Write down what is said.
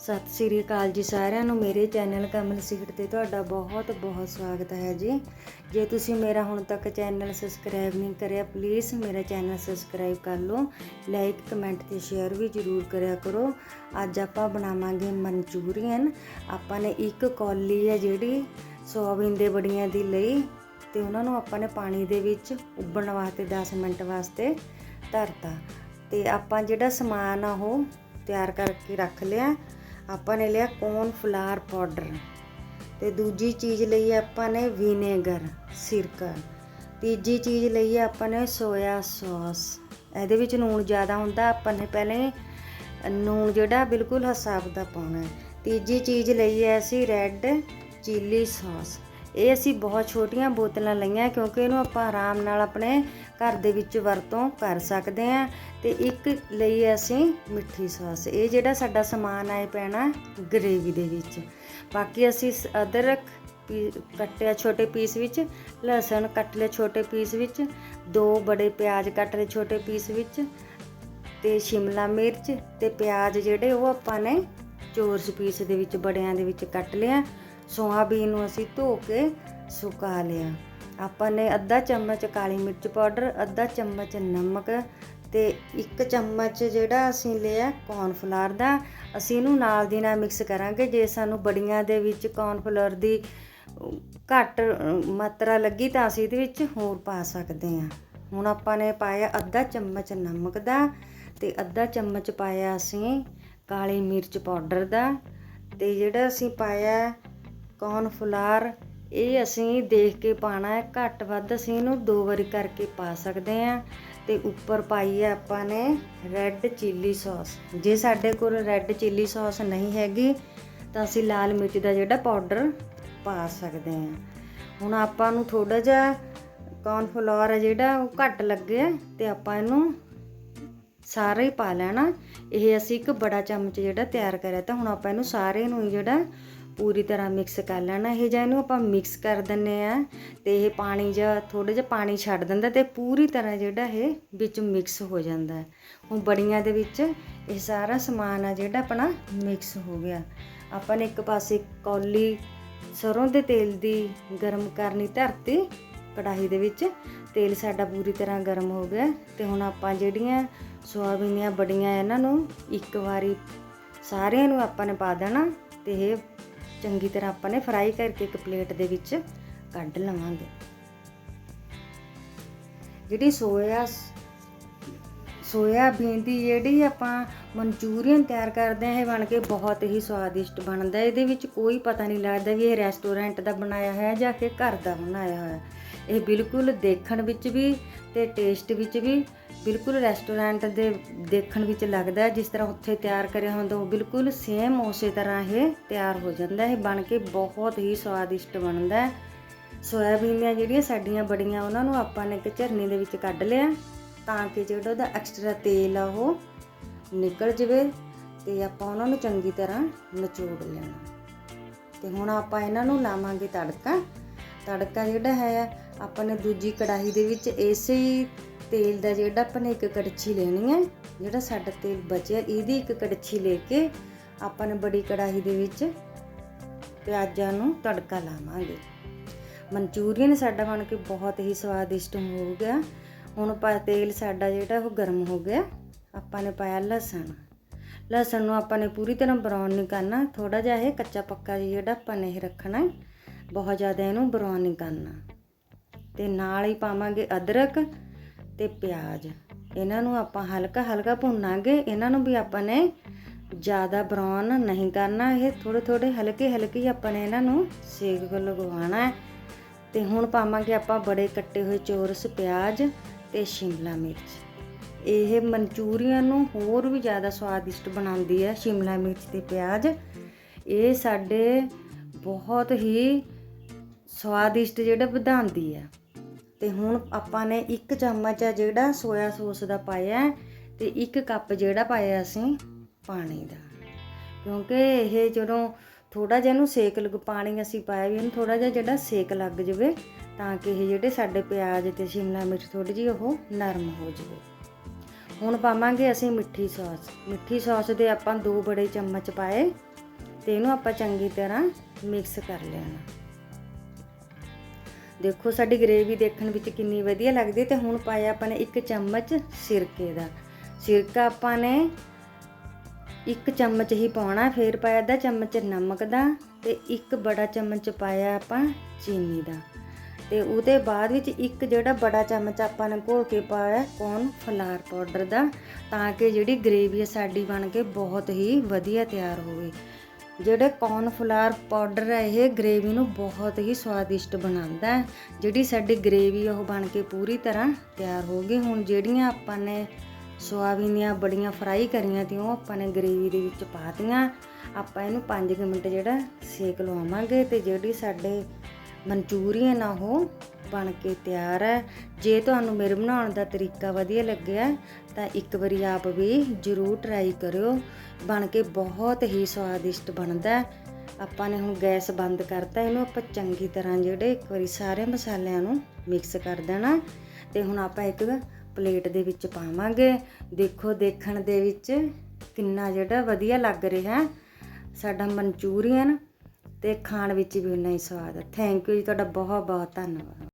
ਸਤਿ ਸ੍ਰੀ ਅਕਾਲ ਜੀ ਸਾਰਿਆਂ ਨੂੰ। ਮੇਰੇ ਚੈਨਲ ਕਮਲ ਸਿਗਟ ਤੇ ਤੁਹਾਡਾ ਬਹੁਤ ਬਹੁਤ ਸਵਾਗਤ ਹੈ ਜੀ। ਜੇ ਤੁਸੀਂ ਮੇਰਾ ਹੁਣ ਤੱਕ ਚੈਨਲ ਸਬਸਕ੍ਰਾਈਬ ਨਹੀਂ ਕਰਿਆ ਪਲੀਜ਼ ਮੇਰਾ ਚੈਨਲ ਸਬਸਕ੍ਰਾਈਬ ਕਰ ਲਓ। ਲਾਈਕ ਕਮੈਂਟ ਤੇ ਸ਼ੇਅਰ ਵੀ ਜ਼ਰੂਰ ਕਰਿਆ ਕਰੋ। ਅੱਜ ਆਪਾਂ ਬਣਾਵਾਂਗੇ ਮਨਚੂਰੀਅਨ। ਆਪਾਂ ਨੇ ਇੱਕ ਕੌਲੀ ਹੈ ਜਿਹੜੀ ਸੋਆਬੀਨ ਦੇ ਬੜੀਆਂ ਦੀ ਲਈ ਤੇ ਉਹਨਾਂ ਨੂੰ ਆਪਾਂ ਨੇ ਪਾਣੀ ਦੇ ਵਿੱਚ ਉਬਲਣ ਵਾਸਤੇ 10 ਮਿੰਟ ਵਾਸਤੇ ਧਰਤਾ। ਤੇ ਆਪਾਂ ਜਿਹੜਾ ਸਮਾਨ ਆ ਉਹ ਤਿਆਰ ਕਰਕੇ ਰੱਖ ਲਿਆ। ਆਪਾਂ ਨੇ ਲਿਆ ਕੌਰਨ ਫਲਾਰ ਪਾਊਡਰ ਤੇ ਦੂਜੀ ਚੀਜ਼ ਲਈ ਆਪਾਂ ਨੇ ਵਿਨੇਗਰ ਸਿਰਕਾ ਤੀਜੀ ਚੀਜ਼ ਲਈ ਆਪਾਂ ਨੇ ਸੋਇਆ ਸੌਸ ਇਹਦੇ ਵਿੱਚ ਨੂਣ ਜ਼ਿਆਦਾ ਹੁੰਦਾ, ਆਪਾਂ ਨੇ ਪਹਿਲੇ ਨੂਣ ਜਿਹੜਾ ਬਿਲਕੁਲ ਹਿਸਾਬ ਦਾ ਪਾਉਣਾ ਹੈ। ਤੀਜੀ ਚੀਜ਼ ਲਈ ਹੈ ਅਸੀਂ ਰੈੱਡ ਚਿੱਲੀ ਸੌਸ ਇਹ ਅਸੀਂ ਬਹੁਤ ਛੋਟੀਆਂ ਬੋਤਲਾਂ ਲਈਆਂ, ਕਿਉਂਕਿ ਇਹਨੂੰ ਆਪਾਂ ਆਰਾਮ ਨਾਲ ਆਪਣੇ ਘਰ ਦੇ ਵਿੱਚ ਵਰਤੋਂ ਕਰ ਸਕਦੇ ਹਾਂ ਤੇ ਇੱਕ ਲਈ ਅਸੀਂ ਮਿੱਠੀ ਸੌਸ। ਇਹ ਜਿਹੜਾ ਸਾਡਾ ਸਮਾਨ ਆਏ ਪੈਣਾ ਗਰੇਵੀ ਦੇ ਵਿੱਚ। ਬਾਕੀ ਅਸੀਂ ਅਦਰਕ ਪੀ- ਕੱਟਿਆ ਛੋਟੇ ਪੀਸ ਵਿੱਚ, ਲਸਣ ਕੱਟ ਲਿਆ ਛੋਟੇ ਪੀਸ ਵਿੱਚ, ਦੋ ਬੜੇ ਪਿਆਜ਼ ਕੱਟ ਲਏ ਛੋਟੇ ਪੀਸ ਵਿੱਚ ਤੇ ਸ਼ਿਮਲਾ ਮਿਰਚ ਤੇ ਪਿਆਜ਼ ਜਿਹੜੇ ਉਹ ਆਪਾਂ ਨੇ ਚੋਰਸ ਪੀਸ ਦੇ ਵਿੱਚ, ਬੜਿਆਂ ਦੇ ਵਿੱਚ ਕੱਟ ਲਿਆ। ਸੋਆਬੀਨ ਨੂੰ ਅਸੀਂ ਧੋ ਕੇ ਸੁਕਾ ਲਿਆ। ਆਪਾਂ ਨੇ ਅੱਧਾ ਚਮਚ ਕਾਲੀ ਮਿਰਚ ਪਾਊਡਰ, ਅੱਧਾ ਚਮਚ ਨਮਕ ਤੇ ਇੱਕ ਚਮਚ ਜਿਹੜਾ ਅਸੀਂ ਲਿਆ ਕੌਰਨਫਲਾਰ ਦਾ, ਅਸੀਂ ਇਹਨੂੰ ਨਾਲ ਦੀ ਨਾਲ ਮਿਕਸ ਕਰਾਂਗੇ। ਜੇ ਸਾਨੂੰ ਬੜੀਆਂ ਦੇ ਵਿੱਚ ਕੌਰਨਫਲਾਰ ਦੀ ਘੱਟ ਮਾਤਰਾ ਲੱਗੀ ਤਾਂ ਅਸੀਂ ਇਹਦੇ ਵਿੱਚ ਹੋਰ ਪਾ ਸਕਦੇ ਹਾਂ। ਹੁਣ ਆਪਾਂ ਨੇ ਪਾਇਆ ਅੱਧਾ ਚਮਚ ਨਮਕ ਦਾ ਤੇ ਅੱਧਾ ਚਮਚ ਪਾਇਆ ਅਸੀਂ ਕਾਲੀ ਮਿਰਚ ਪਾਊਡਰ ਦਾ ਤੇ ਜਿਹੜਾ ਅਸੀਂ ਪਾਇਆ ਕੌਰਨਫਲਾਰ ਇਹ ਅਸੀਂ ਦੇਖ ਕੇ ਪਾਣਾ ਹੈ, ਘੱਟ ਵੱਧ ਅਸੀਂ ਇਹਨੂੰ ਦੋ ਵਾਰੀ ਕਰਕੇ ਪਾ ਸਕਦੇ ਹਾਂ। ਤੇ ਉੱਪਰ ਪਾਈ ਹੈ ਆਪਾਂ ਨੇ ਰੈੱਡ ਚਿੱਲੀ ਸੌਸ ਜੇ ਸਾਡੇ ਕੋਲ ਰੈੱਡ ਚਿੱਲੀ ਸੌਸ ਨਹੀਂ ਹੈਗੀ, ਤਾਂ ਅਸੀਂ ਲਾਲ ਮਿਰਚ ਦਾ ਜਿਹੜਾ ਪਾਊਡਰ ਪਾ ਸਕਦੇ ਹਾਂ। ਹੁਣ ਆਪਾਂ ਨੂੰ ਥੋੜਾ ਜਿਹਾ ਕੌਰਨਫਲਾਵਰ ਹੈ ਜਿਹੜਾ, ਉਹ ਘੱਟ ਲੱਗਿਆ ਤੇ ਆਪਾਂ ਇਹਨੂੰ ਸਾਰਾ ਹੀ ਪਾ ਲੈਣਾ। ਇਹ ਅਸੀਂ ਇੱਕ ਬੜਾ ਚਮਚ ਜਿਹੜਾ ਤਿਆਰ ਕਰਿਆ ਤਾਂ ਹੁਣ ਆਪਾਂ ਇਹਨੂੰ ਸਾਰੇ ਨੂੰ ਹੀ ਜਿਹੜਾ ਪੂਰੀ ਤਰ੍ਹਾਂ ਮਿਕਸ ਕਰ ਲੈਣਾ। ਇਹ ਜਾਂ ਇਹਨੂੰ ਆਪਾਂ ਮਿਕਸ ਕਰ ਦਿੰਨੇ ਆ ਤੇ ਇਹ ਪਾਣੀ ਜਾਂ ਥੋੜਾ ਜਿਹਾ ਪਾਣੀ ਛੱਡ ਦਿੰਦਾ ਤੇ ਪੂਰੀ ਤਰ੍ਹਾਂ ਜਿਹੜਾ ਇਹ ਵਿੱਚ ਮਿਕਸ ਹੋ ਜਾਂਦਾ ਹੁਣ ਬੜੀਆਂ ਦੇ ਵਿੱਚ ਇਹ ਸਾਰਾ ਸਮਾਨ ਆ ਜਿਹੜਾ ਆਪਣਾ ਮਿਕਸ ਹੋ ਗਿਆ। ਆਪਾਂ ਨੇ ਇੱਕ ਪਾਸੇ ਕੌਲੀ, ਸਰੋਂ ਦੇ ਤੇਲ ਦੀ ਗਰਮ ਕਰਨੀ ਧਰਤੀ ਕੜਾਹੀ ਦੇ ਵਿੱਚ, ਤੇਲ ਸਾਡਾ ਪੂਰੀ ਤਰ੍ਹਾਂ ਗਰਮ ਹੋ ਗਿਆ। ਤੇ ਹੁਣ ਆਪਾਂ ਜਿਹੜੀਆਂ ਸੋਆਬੀਨ ਦੀਆਂ ਬੜੀਆਂ ਇਹਨਾਂ ਨੂੰ ਇੱਕ ਵਾਰੀ ਸਾਰਿਆਂ ਨੂੰ ਆਪਾਂ ਨੇ ਪਾ ਦੇਣਾ ਤੇ ਇਹ ਚੰਗੀ ਤਰ੍ਹਾਂ ਆਪਾਂ ਨੇ ਫਰਾਈ ਕਰਕੇ ਇੱਕ ਪਲੇਟ ਦੇ ਵਿੱਚ ਕੱਢ ਲਵਾਂਗੇ। ਜਿਹੜੀ ਸੋਇਆ ਸੋਇਆਬੀਨ ਦੀ ਜਿਹੜੀ ਆਪਾਂ ਮਨਚੂਰੀਅਨ ਤਿਆਰ ਕਰਦੇ ਹਾਂ, ਇਹ ਬਣ ਕੇ ਬਹੁਤ ਹੀ ਸਵਾਦਿਸ਼ਟ ਬਣਦਾ ਇਹਦੇ ਵਿੱਚ ਕੋਈ ਪਤਾ ਨਹੀਂ ਲੱਗਦਾ ਵੀ ਇਹ ਰੈਸਟੋਰੈਂਟ ਦਾ ਬਣਾਇਆ ਹੋਇਆ ਜਾਂ ਕਿ ਘਰ ਦਾ ਬਣਾਇਆ ਹੋਇਆ। ਇਹ ਬਿਲਕੁਲ ਦੇਖਣ ਵਿੱਚ ਵੀ ਤੇ ਟੇਸਟ ਵਿੱਚ ਵੀ ਬਿਲਕੁਲ ਰੈਸਟੋਰੈਂਟ ਦੇ ਦੇਖਣ ਵਿੱਚ ਲੱਗਦਾ ਜਿਸ ਤਰ੍ਹਾਂ ਉੱਥੇ ਤਿਆਰ ਕਰਿਆ ਹੁੰਦਾ, ਉਹ ਬਿਲਕੁਲ ਸੇਮ ਉਸੇ ਤਰ੍ਹਾਂ ਇਹ ਤਿਆਰ ਹੋ ਜਾਂਦਾ ਹੈ ਇਹ ਬਣ ਕੇ ਬਹੁਤ ਹੀ ਸਵਾਦਿਸ਼ਟ ਬਣਦਾ ਹੈ। ਸੋਇਆਬੀਨ ਦੀਆਂ ਜਿਹੜੀਆਂ ਸਾਡੀਆਂ ਬੜੀਆਂ, ਉਹਨਾਂ ਨੂੰ ਆਪਾਂ ਨੇ ਇੱਕ ਝਰਨੀ ਦੇ ਵਿੱਚ ਕੱਢ ਲਿਆ ਤਾਂ ਕਿ ਜਿਹੜਾ ਉਹਦਾ ਐਕਸਟਰਾ ਤੇਲ ਆ ਉਹ ਨਿਕਲ ਜਵੇ ਤੇ ਆਪਾਂ ਉਹਨਾਂ ਨੂੰ ਚੰਗੀ ਤਰ੍ਹਾਂ ਨਿਚੋੜ ਲੈਣਾ। ਤੇ ਹੁਣ ਆਪਾਂ ਇਹਨਾਂ ਨੂੰ ਲਾਵਾਂਗੇ ਤੜਕਾ। ਤੜਕਾ ਜਿਹੜਾ ਹੈ, ਆਪਾਂ ਨੇ ਦੂਜੀ ਕੜਾਹੀ ਦੇ ਵਿੱਚ ਇਸੇ ਹੀ ਤੇਲ ਦਾ ਜਿਹੜਾ ਆਪਾਂ ਨੇ ਇੱਕ ਕੜਛੀ ਲੈਣੀ ਹੈ, ਜਿਹੜਾ ਸਾਡਾ ਤੇਲ ਬਚਿਆ, ਇਹਦੀ ਇੱਕ ਕੜਛੀ ਲੈ ਕੇ ਆਪਾਂ ਨੇ ਬੜੀ ਕੜਾਹੀ ਦੇ ਵਿੱਚ ਪਿਆਜ਼ਾਂ ਨੂੰ ਤੜਕਾ ਲਾਵਾਂਗੇ। ਮਨਚੂਰੀਅਨ ਸਾਡਾ ਬਣ ਕੇ ਬਹੁਤ ਹੀ ਸਵਾਦਿਸ਼ਟ ਹੋ ਗਿਆ। ਹੁਣ ਪਾ ਤੇਲ ਸਾਡਾ ਜਿਹੜਾ ਉਹ ਗਰਮ ਹੋ ਗਿਆ, ਆਪਾਂ ਨੇ ਪਾਇਆ ਲਸਣ। ਲਸਣ ਨੂੰ ਆਪਾਂ ਨੇ ਪੂਰੀ ਤਰ੍ਹਾਂ ਬਰਾਊਨ ਨਹੀਂ ਕਰਨਾ ਥੋੜਾ ਜਿਹਾ ਇਹ ਕੱਚਾ ਪੱਕਾ ਜਿਹਾ ਜਿਹੜਾ ਆਪਾਂ ਨੇ ਇਹ ਰੱਖਣਾ ਬਹੁਤ ਜ਼ਿਆਦਾ ਇਹਨੂੰ ਬਰਾਊਨ ਨਹੀਂ ਕਰਨਾ। ਤੇ ਨਾਲ ਹੀ ਪਾਵਾਂਗੇ ਅਦਰਕ ਤੇ ਪਿਆਜ਼। ਇਹਨਾਂ ਨੂੰ ਆਪਾਂ ਹਲਕਾ ਹਲਕਾ ਭੁੰਨਾਂਗੇ। ਇਹਨਾਂ ਨੂੰ ਵੀ ਆਪਾਂ ਨੇ ਜ਼ਿਆਦਾ ਬਰਾਊਨ ਨਹੀਂ ਕਰਨਾ। ਇਹ ਥੋੜੇ ਥੋੜੇ ਹਲਕੇ ਹਲਕੇ ਆਪਾਂ ਨੇ ਇਹਨਾਂ ਨੂੰ ਸੇਕ ਲਗਵਾਉਣਾ ਹੈ। ਤੇ ਹੁਣ ਪਾਵਾਂਗੇ ਆਪਾਂ ਬੜੇ ਕੱਟੇ ਹੋਏ ਚੋਰਸ ਪਿਆਜ਼ ਤੇ ਸ਼ਿਮਲਾ ਮਿਰਚ। ਇਹ ਮਨਚੂਰੀਅਨ ਨੂੰ ਹੋਰ ਵੀ ਜ਼ਿਆਦਾ ਸਵਾਦਿਸ਼ਟ ਬਣਾਉਂਦੀ ਹੈ ਸ਼ਿਮਲਾ ਮਿਰਚ ਤੇ ਪਿਆਜ਼। ਇਹ ਸਾਡੇ ਬਹੁਤ ਹੀ ਸਵਾਦਿਸ਼ਟ ਜਿਹੜਾ ਵਧਾਉਂਦੀ ਹੈ ਤੇ ਹੁਣ ਆਪਾਂ ਨੇ ਇੱਕ ਚਮਚ ਆ ਜਿਹੜਾ ਸੋਇਆ ਸੌਸ ਦਾ ਪਾਇਆ ਹੈ ਤੇ ਇੱਕ ਕੱਪ ਜਿਹੜਾ ਪਾਇਆ ਅਸੀਂ ਪਾਣੀ ਦਾ। ਕਿਉਂਕਿ ਇਹ ਜਦੋਂ ਥੋੜਾ ਜਿਹਾ ਇਹਨੂੰ ਸੇਕ ਲਗ ਪਾਣੀ ਅਸੀਂ ਪਾਇਆ ਵੀ ਇਹਨੂੰ ਥੋੜਾ ਜਿਹਾ ਜਿਹੜਾ ਸੇਕ ਲੱਗ ਜਵੇ ਤਾਂ ਕਿ ਇਹ ਜਿਹੜੇ ਸਾਡੇ ਪਿਆਜ਼ ਤੇ ਸ਼ਿਮਲਾ ਮਿਰਚ ਥੋੜੀ ਜਿਹੀ ਉਹ ਨਰਮ ਹੋ ਜਵੇ। ਹੁਣ ਪਾਵਾਂਗੇ ਅਸੀਂ ਮਿੱਠੀ ਸੌਸ। ਮਿੱਠੀ ਸੌਸ ਦੇ ਆਪਾਂ ਦੋ ਬੜੇ ਚਮਚ ਪਾਏ ਤੇ ਇਹਨੂੰ ਆਪਾਂ ਚੰਗੀ ਤਰ੍ਹਾਂ ਮਿਕਸ ਕਰ ਲੈਣਾ। ਦੇਖੋ, ਸਾਡੀ ਗ੍ਰੇਵੀ ਦੇਖਣ ਵਿੱਚ ਕਿੰਨੀ ਵਧੀਆ ਲੱਗਦੀ ਤੇ ਹੁਣ ਪਾਇਆ ਆਪਾਂ ਨੇ ਇੱਕ ਚਮਚ ਸਿਰਕੇ ਦਾ। ਸਿਰਕਾ ਆਪਾਂ ਨੇ ਇੱਕ ਚਮਚ ਹੀ ਪਾਉਣਾ, ਫਿਰ ਪਾਇਆ ਅੱਧਾ ਚਮਚ ਨਮਕ ਦਾ ਤੇ ਇੱਕ ਬੜਾ ਚਮਚ ਪਾਇਆ ਆਪਾਂ ਚੀਨੀ ਦਾ। ਤੇ ਉਹਦੇ ਬਾਅਦ ਵਿੱਚ ਇੱਕ ਜਿਹੜਾ ਬੜਾ ਚਮਚ ਆਪਾਂ ਨੇ ਘੋਲ ਕੇ ਪਾਇਆ ਕੌਨ ਫਲਾਰ ਪਾਊਡਰ ਦਾ, ਤਾਂ ਕਿ ਜਿਹੜੀ ਗ੍ਰੇਵੀ ਹੈ ਸਾਡੀ ਬਣ ਕੇ ਬਹੁਤ ਹੀ ਵਧੀਆ ਤਿਆਰ ਹੋਵੇ। ਜਿਹੜੇ ਕੋਨਫਲਾਰ ਪਾਊਡਰ ਹੈ ਇਹ ਗ੍ਰੇਵੀ ਨੂੰ ਬਹੁਤ ਹੀ ਸਵਾਦਿਸ਼ਟ ਬਣਾਉਂਦਾ ਹੈ। ਜਿਹੜੀ ਸਾਡੀ ਗ੍ਰੇਵੀ ਉਹ ਬਣ ਕੇ ਪੂਰੀ ਤਰ੍ਹਾਂ ਤਿਆਰ ਹੋ ਗਈ। ਹੁਣ ਜਿਹੜੀਆਂ ਆਪਾਂ ਨੇ ਸੋਆਬੀਨ ਦੀਆਂ ਬੜੀਆਂ ਫਰਾਈ ਕਰੀਆਂ ਤੀ ਉਹ ਆਪਾਂ ਨੇ ਗ੍ਰੇਵੀ ਦੇ ਵਿੱਚ ਪਾਤੀਆਂ ਆਪਾਂ ਇਹਨੂੰ 5 ਮਿੰਟ ਜਿਹੜਾ ਸੇਕ ਲਵਾਵਾਂਗੇ ਤੇ ਜਿਹੜੀ ਸਾਡੇ ਮਨਚੂਰੀਅਨ ਆ, ਉਹ ਬਣ ਕੇ ਤਿਆਰ ਹੈ। ਜੇ ਤੁਹਾਨੂੰ ਮੇਰੇ ਬਣਾਉਣ ਦਾ ਤਰੀਕਾ ਵਧੀਆ ਲੱਗਿਆ, ਤਾਂ ਇੱਕ ਵਾਰੀ ਆਪ ਵੀ ਜ਼ਰੂਰ ਟਰਾਈ ਕਰਿਓ। ਬਣ ਕੇ ਬਹੁਤ ਹੀ ਸਵਾਦਿਸ਼ਟ ਬਣਦਾ ਆਪਾਂ ਨੇ ਹੁਣ ਗੈਸ ਬੰਦ ਕਰਤਾ, ਇਹਨੂੰ ਆਪਾਂ ਚੰਗੀ ਤਰ੍ਹਾਂ ਜਿਹੜੇ ਇੱਕ ਵਾਰੀ ਸਾਰੇ ਮਸਾਲਿਆਂ ਨੂੰ ਮਿਕਸ ਕਰ ਦੇਣਾ। ਤੇ ਹੁਣ ਆਪਾਂ ਇੱਕ ਪਲੇਟ ਦੇ ਵਿੱਚ ਪਾਵਾਂਗੇ। ਦੇਖੋ, ਦੇਖਣ ਦੇ ਵਿੱਚ ਕਿੰਨਾ ਜਿਹੜਾ ਵਧੀਆ ਲੱਗ ਰਿਹਾ ਸਾਡਾ ਮਨਚੂਰੀਅਨ ਤੇ ਖਾਣ ਵਿੱਚ ਵੀ ਉਨਾ ਹੀ ਸਵਾਦ ਹੈ। ਥੈਂਕ ਯੂ ਜੀ, ਤੁਹਾਡਾ ਬਹੁਤ ਬਹੁਤ ਧੰਨਵਾਦ।